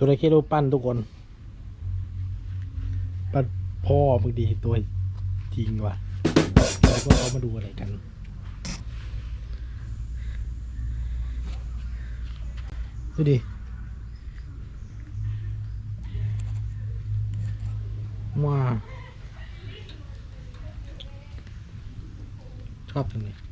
จระเข้รูปปั้นทุกคน ปั้นพ่อมึงดีตัวจริงว่ะแล้วก็เขามาดูอะไรกันดูดิว้าชอบจังเลย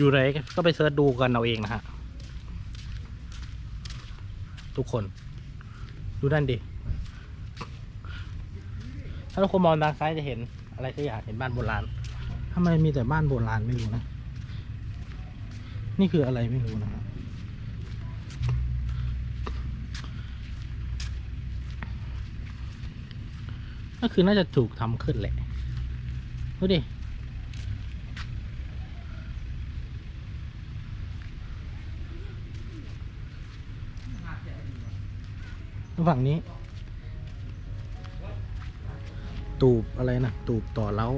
อยู่ไหนก็ไปเสิร์ชดูกันเอาเองนะฮะ ทุกคน ดูนั่นดิ ถ้าทุกคนมองทางซ้ายจะเห็นอะไรสักอย่างเห็นบ้านโบราณทำไมมีแต่บ้านโบราณไม่รู้นะ นี่คืออะไรไม่รู้นะครับก็คือน่าจะถูกทำขึ้นแหละดูดิ ฝั่งนี้ ตูบอะไรนะตูบต่อเล้า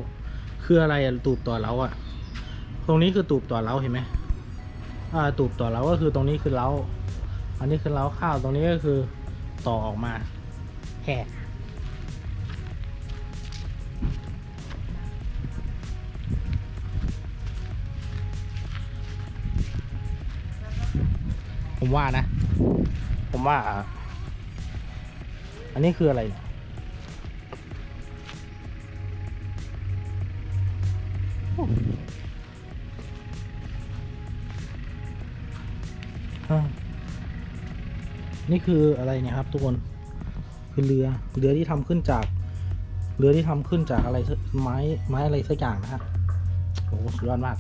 คืออะไรอะตูบต่อเล้าอะตรงนี้คือตูบต่อเล้าเห็นไหมอ่า ตูบต่อเล้าก็คือตรงนี้คือเล้า อันนี้คือเล้าข้าวตรงนี้ก็คือต่อออกมาแห่ผมว่านะ ผมว่า อันนี้คืออะไรเนี่ยนี่คืออะไรเนี่ยครับทุกคน คือเรือ เรือที่ทำขึ้นจาก เรือที่ทำขึ้นจากอะไรไม้ไม้อะไรสักอย่างนะฮะโอ้สุดยอดมาก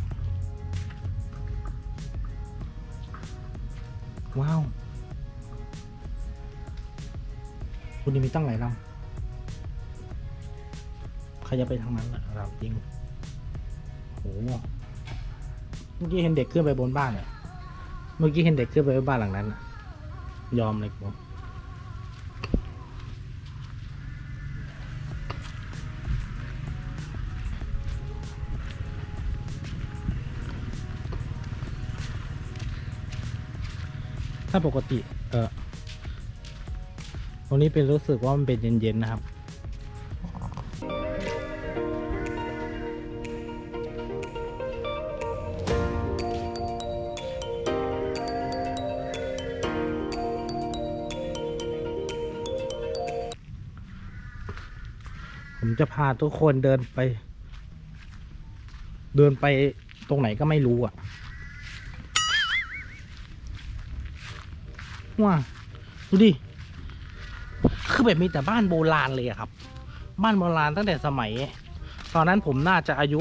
ว้าว คุณนี่มีตั้งหลายลำใครจะไปทางนั้นล่ะเราจริงโหเมื่อกี้เห็นเด็กขึ้นไปบนบ้านเนี่ยเมื่อกี้เห็นเด็กขึ้นไปบนบ้านหลังนั้นยอมเลยกูถ้าปกติ เออ รงนี้เป็นรู้สึกว่ามันเป็นเย็นๆนะครับผมจะพาทุกคนเดินไป เดินไปตรงไหนก็ไม่รู้อะว้าดูดิ คือแบบมีแต่บ้านโบราณเลยอะครับ บ้านโบราณตั้งแต่สมัย ตอนนั้นผมน่าจะอายุ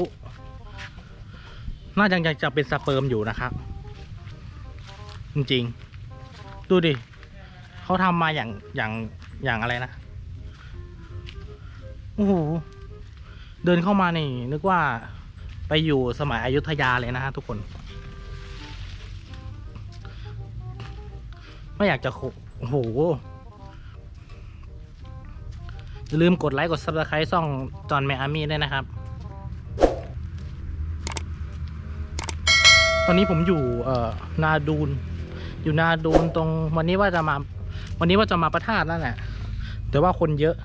น่าจะยังจะเป็นสเปิร์มอยู่นะครับ จริงๆ ดูดิเขาทำมาอย่างอย่างอย่างอะไรนะโอ้โหเดินเข้ามานี่ นึกว่าไปอยู่สมัยอยุธยาเลยนะฮะทุกคนไม่อยากจะโคโอ้โห อย่าลืมกดไลค์กด subscribe ช่องจอห์นแมอามี่ด้วยนะครับ ตอนนี้ผมอยู่เอ่อนาดูน อยู่นาดูนตรงวันนี้ว่าจะมา วันนี้ว่าจะมาประทาดแล้วแหละแต่ว่าคนเยอะ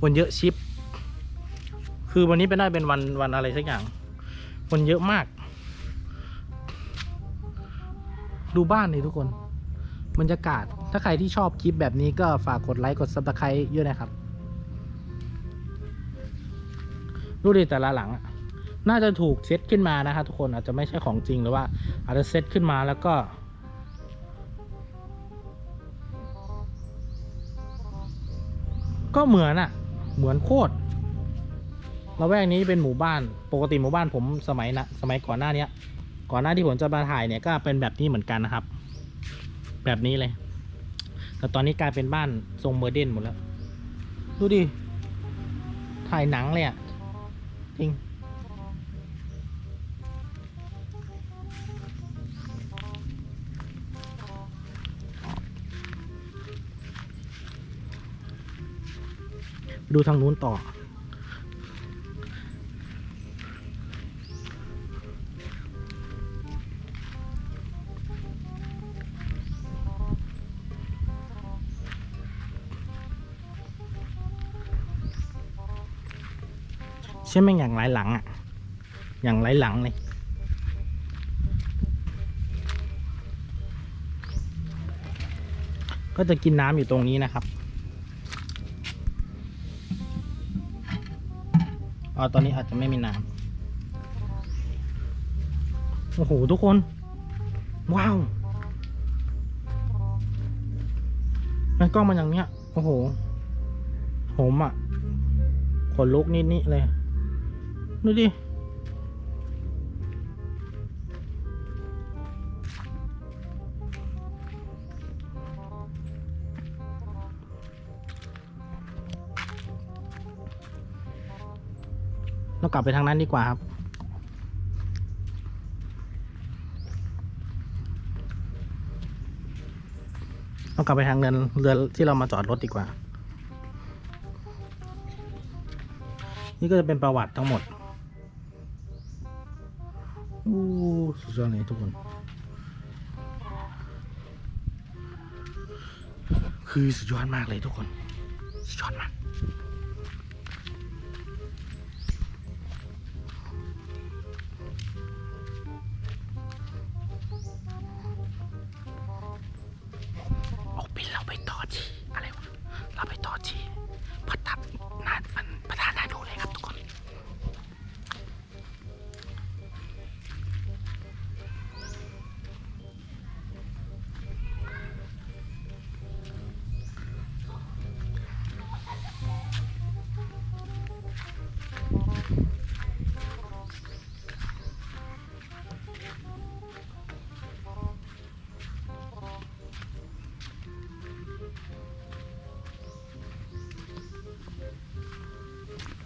คนเยอะชิป คือวันนี้เป็นได้เป็นวันวันอะไรสักอย่าง คนเยอะมาก ดูบ้านนี่ทุกคนบรรยากาศ ถ้าใครที่ชอบคลิปแบบนี้ก็ฝากกดไลค์ กดซับสไครต์ด้วยนะครับ ดูดิแต่ละหลังอะน่าจะถูกเซตขึ้นมานะครับทุกคนอาจจะไม่ใช่ของจริงหรือว่าอาจจะเซตขึ้นมาแล้วก็ก็เหมือนอะเหมือนโคตรละแวกนี้เป็นหมู่บ้าน ปกติหมู่บ้านผมสมัยนะสมัยก่อนหน้านี้ก่อนหน้าที่ผมจะมาถ่ายเนี่ยก็เป็นแบบนี้เหมือนกันนะครับ แบบนี้เลย แต่ตอนนี้กลายเป็นบ้านทรงโมเดิร์นหมดแล้ว ดูดิ ถ่ายหนังเลยอะ จริง ดูทางนู้นต่อ ใช่ไหมอย่างหลายหลังอะ อย่างหลายหลังเลยก็จะกินน้ำอยู่ตรงนี้นะครับอ๋อตอนนี้อาจจะไม่มีน้ำโอ้โห ทุกคน ว้าวมันกล้องมันอย่างเนี้ย โอ้โห ผมอะ ขนลุกนิดๆเลย ดูดิ เรากลับไปทางนั้นดีกว่าครับเรากลับไปทางเรือนเรือที่เรามาจอดรถดีกว่า นี่ก็จะเป็นประวัติทั้งหมด สุดยอดเลยทุกคน คือสุดยอดมากเลยทุกคน สุดยอดมาก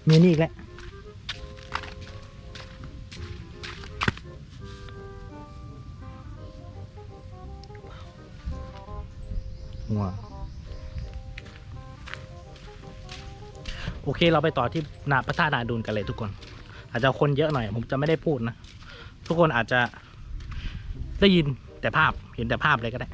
มีนี่อีกแล้วหัวโอเคเราไปต่อที่นาพระธาตุนาดูนกันเลยทุกคน อาจจะคนเยอะหน่อย ผมจะไม่ได้พูดนะ ทุกคนอาจจะได้ยินแต่ภาพเห็นแต่ภาพเลยก็ได้